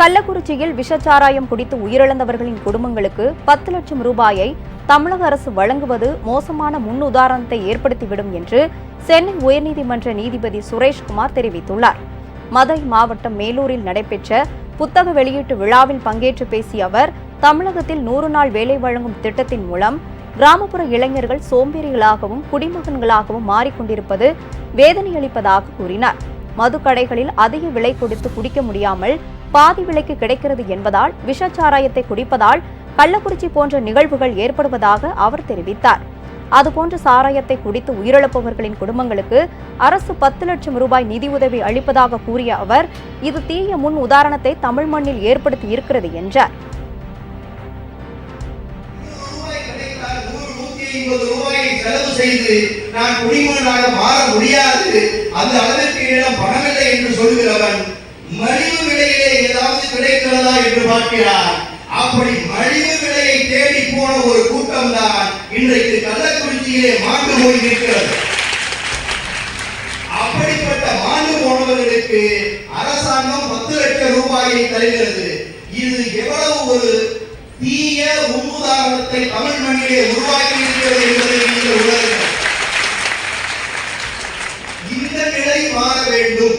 கள்ளக்குறிச்சியில் விஷச்சாராயம் குடித்து உயிரிழந்தவர்களின் குடும்பங்களுக்கு பத்து லட்சம் ரூபாயை தமிழக அரசு வழங்குவது மோசமான முன்னுதாரணத்தை ஏற்படுத்திவிடும் என்று சென்னை உயர்நீதிமன்ற நீதிபதி சுரேஷ்குமார் தெரிவித்துள்ளார். மதுரை மாவட்டம் மேலூரில் நடைபெற்ற புத்தக வெளியீட்டு விழாவில் பங்கேற்று பேசிய அவர் தமிழகத்தில் நூறு நாள் வேலை வழங்கும் திட்டத்தின் மூலம் கிராமப்புற இளைஞர்கள் சோம்பேறிகளாகவும் குடிமகன்களாகவும் மாறிக்கொண்டிருப்பது வேதனையளிப்பதாக கூறினார். மதுக்கடைகளில் அதிக விலை கொடுத்து குடிக்க முடியாமல் பாதி விலைக்கு கிடைக்கிறது என்பதால் விஷச்சாராயத்தை குடிப்பதால் கள்ளக்குறிச்சி போன்ற நிகழ்வுகள் ஏற்படுவதாக அவர் தெரிவித்தார். அதுபோன்ற சாராயத்தை குடித்து உயிரிழப்பவர்களின் குடும்பங்களுக்கு அரசு பத்து லட்சம் ரூபாய் நிதியுதவி அளிப்பதாக கூறிய அவர் இது தீய முன் உதாரணத்தை தமிழ் மண்ணில் ஏற்படுத்தி இருக்கிறது என்றார். செலவு செய்து நான் குடிமகனாக மாற முடியாது. அந்த அளவிற்கு பணமில்லை என்று சொல்கிறவன் மலிவு விலையிலே ஏதாவது கிடைக்கிறதா என்று பார்க்கிறார். அப்படி மலிவு விலையை தேடி போன ஒரு கூட்டம் தான் இன்றைக்கு கள்ளக்குறிச்சியிலே மாண்டு போய் இருக்கிறது அப்படிப்பட்ட மாண்டு போனவர்களுக்கு அரசாங்கம் பத்து லட்சம் ரூபாயை தருகிறது. இது எவ்வளவு ஒரு தீய முன்னுதாரணத்தை தமிழ் மண்ணிலே உருவாக்கி இருக்கிறது என்பதை நீங்கள் உணருங்கள். இந்த நிலை மாற வேண்டும்.